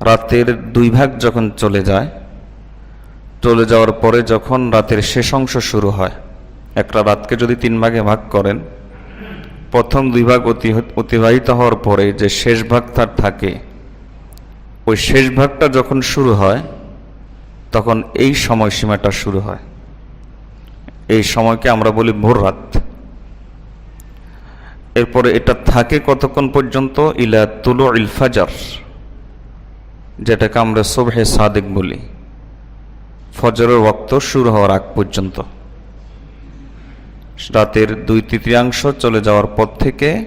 রাতের দুই ভাগ যখন চলে যায়, চলে যাওয়ার পরে যখন রাতের শেষ অংশ শুরু হয় একটা রাতকে যদি তিন ভাগে ভাগ করেন, প্রথম দুই ভাগ অতি অতিবাহিত হওয়ার পরে যে শেষ ভাগ তার থাকে, ওই শেষ ভাগটা যখন শুরু হয়, তখন এই সময়সীমাটা শুরু হয়। এই সময়কে আমরা বলি ভোর রাত। এরপরে এটা থাকে কতক্ষণ পর্যন্ত? ইলা তুলো ইলফাজার যেটাকে আমরা সোভে সাদেক বলি। ফজরের ওক্ত শুরু হওয়ার আগ পর্যন্ত। রাতের দুই তৃতীয়াংশ চলে যাওয়ার পর থেকে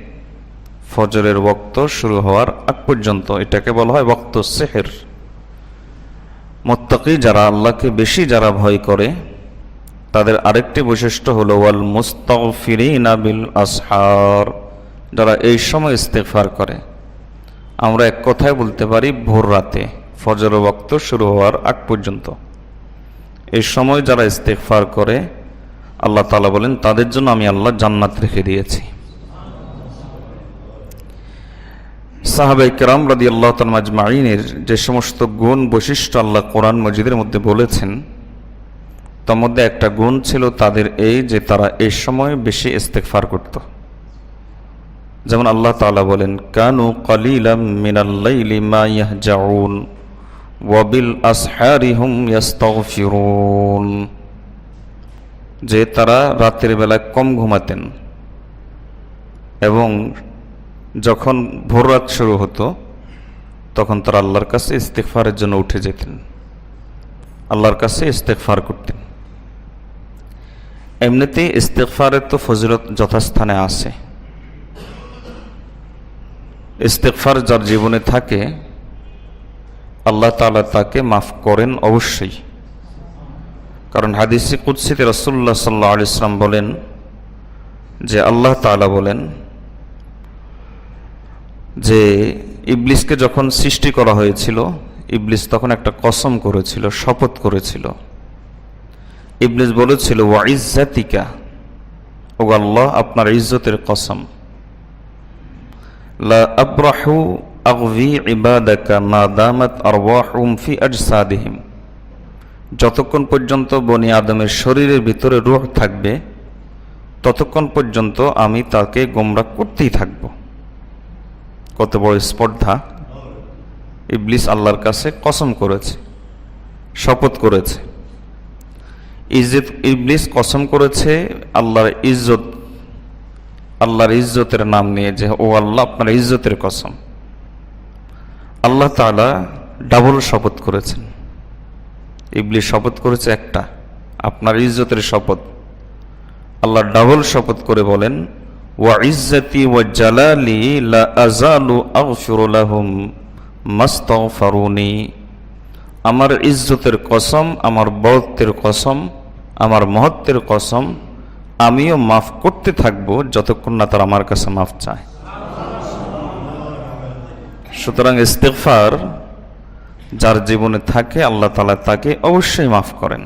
ফজরের বক্ত শুরু হওয়ার আগ পর্যন্ত এটাকে বলা হয় বক্ত সেহের। মোত্তাকি যারা আল্লাহকে বেশি যারা ভয় করে, তাদের আরেকটি বৈশিষ্ট্য হলো ওয়াল মুস্তাগফিরিনা বিল আসহার, যারা এই সময় ইস্তেফার করে। আমরা এক কথায় বলতে পারি, ভোর রাতে ফজর বক্ত শুরু হওয়ার আগ পর্যন্ত। এই সময় যারা ইস্তেগফার করে, আল্লাহ তালা বলেন, তাদের জন্য আমি আল্লাহ জান্নাত রেখে দিয়েছি। সাহাবাই কেরাম রাদি আল্লাহ তালমাজমাইনের যে সমস্ত গুণ বৈশিষ্ট্য আল্লাহ কোরআন মজিদের মধ্যে বলেছেন, তার মধ্যে একটা গুণ ছিল তাদের এই যে তারা এই সময় বেশি ইস্তেকফার করত। যেমন আল্লাহ তাআলা বলেন, কানু কালিলাম যে তারা রাতের বেলায় কম ঘুমাতেন এবং যখন ভোর রাত শুরু হতো, তখন তারা আল্লাহর কাছে ইস্তেকফারের জন্য উঠে যেতেন। আল্লাহর কাছে ইস্তেকফার করতেন। এমনিতেই ইস্তেকফারের তো ফজিলত যথাস্থানে আছে। ইস্তেকফার যার জীবনে থাকে, আল্লাহ তাআলা তাকে মাফ করেন অবশ্যই। কারণ হাদিসি কুৎসিতে রসুল্লাহ সাল্লাহ আলিয়াল্লাম বলেন যে, আল্লাহ তাআলা বলেন যে, ইবলিসকে যখন সৃষ্টি করা হয়েছিল, ইবলিস তখন একটা কসম করেছিল, শপথ করেছিল। ইবলিস বলেছিল, ওয়া ইজ্জাতিকা ও আল্লাহ, আপনার ইজ্জতের কসম। লা আজসাদিহিম। যতক্ষণ পর্যন্ত বনি আদমের শরীরের ভিতরে রূহ থাকবে, ততক্ষণ পর্যন্ত আমি তাকে গোমরা করতেই থাকব। কত বড় স্পর্ধা। ইবলিস আল্লাহর কাছে কসম করেছে, শপথ করেছে। ইজ্জত ইবলিস কসম করেছে আল্লাহর ইজ্জত আল্লাহর ইজ্জতের নাম নিয়ে যে, ও আল্লাহ, আপনার ইজ্জতের কসম। আল্লাহ তাআলা ডাবল শপথ করেছেন। ইবলি শপথ করেছে একটা, আপনার ইজ্জতের শপথ। আল্লাহ ডাবল শপথ করে বলেন, ওয়া ইজ্জতি ওয়া জালালি লা আমার ইজ্জতের কসম, আমার বরত্বের কসম, আমার মহত্বের কসম আমিও মাফ করতে থাকব যতক্ষণ না তারা আমার কাছে মাফ চায়। সুতরাং ইস্তেগফার যার জীবনে থাকে, আল্লাহ তালা তাকে অবশ্যই মাফ করেন।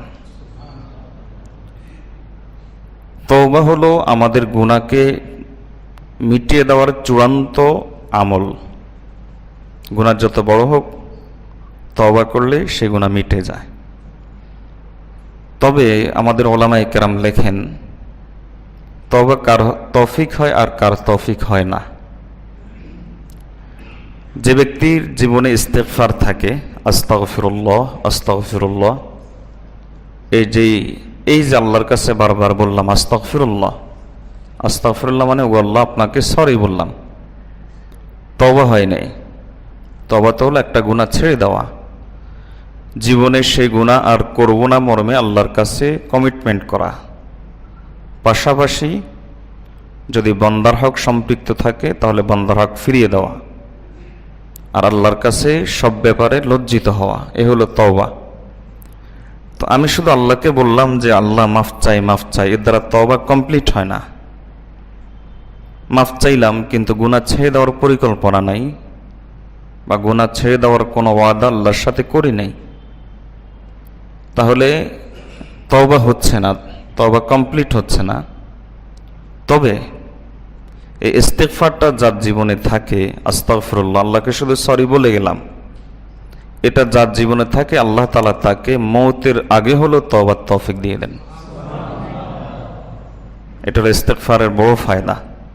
তৌবা হলো আমাদের গুণাকে মিটিয়ে দেওয়ার চূড়ান্ত আমল। গুণা যত বড় হোক, তওবা করলে সে গুণা মিটে যায়। তবে আমাদের ওলামাই কেরাম লেখেন তবে কার তফিক হয় আর কার তফিক হয় না। যে ব্যক্তির জীবনে ইস্তেফার থাকে, আস্তাগফিরুল্লাহ আস্তাগফিরুল্লাহ, এই যে এই যে আল্লাহর কাছে বারবার বললাম, আস্তাগফিরুল্লাহ আস্তাগফিরুল্লাহ মানে ও আল্লাহ আপনাকে সরি বললাম। তবা হয় নাই। তবা তো হলো একটা গুণা ছেড়ে দেওয়া। জীবনে সেই গুণা আর করব না মর্মে আল্লাহর কাছে কমিটমেন্ট করা। পাশাপাশি যদি বন্দার হক সম্পৃক্ত থাকে, তাহলে বন্দার হক ফিরিয়ে দেওয়া। আর আল্লাহর কাছে সব ব্যাপারে লজ্জিত হওয়া, এ হলো তওবা। তো আমি শুধু আল্লাহকে বললাম যে, আল্লাহ মাফ চাই মাফ চাই, এর দ্বারা তওবা কমপ্লিট হয় না। মাফ চাইলাম, কিন্তু গুণা ছেড়ে দেওয়ার পরিকল্পনা নাই, বা গুণা ছেড়ে দেওয়ার কোনো ওয়াদা আল্লাহর সাথে করি নাই। তাহলে তওবা হচ্ছে না, তওবা কমপ্লিট হচ্ছে না। তবে এই ইস্তেকফারটা যার জীবনে থাকে আস্তাফরুল্লাহ আল্লাহকে শুধু সরি বলে গেলাম। এটা যার জীবনে থাকে, আল্লাহ তালা তাকে মৌতের আগে হলো তবার তফিক দিয়ে দেন। এটা হলো ইস্তেকফারের বড় ফায়দা।